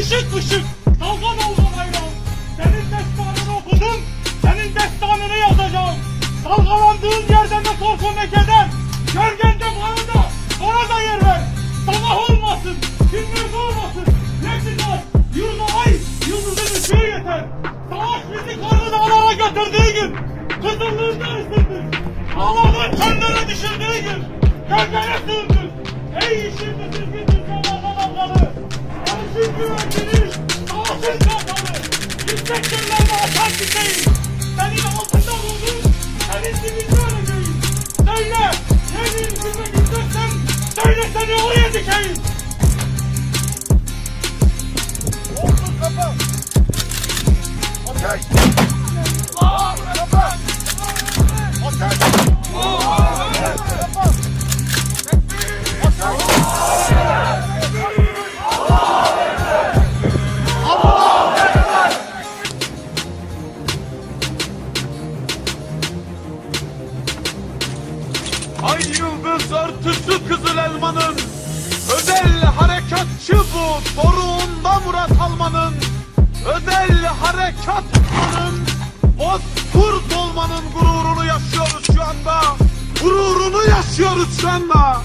Işık ışık, dalga dalga bayram. Senin destanını okudum, senin destanını yazacağım. Dalgalandığın yerden de korku ne keder. Gölgende bana da, bana da yer ver. Sabah olmasın, gündüz olmasın. Ne güzel, yurda ay, yıldızın ışığı yeter. Savaş bizi karlı dağlara götürdüğü gün, kızıllığında ısındık. Ağlamın kanlara düşürdüğü gün, gölgene sığındık. Ey yeşilli savaşın kalkalı. Yüksek yerlerde atar çiçeği. Senin altında buldum, senin dibinde öleceğim. Söyle, yerin içinde gideceksen, söyle seni oraya dikeyim. Olsun kafa. Ateş. Ay yıldız örtüsü kızıl elmanın Özel harekatçı bu Doruğunda Murat Alman'ın. Özel harekatçının Bozkurt olmanın gururunu yaşıyoruz şu anda. Gururunu yaşıyoruz şu anda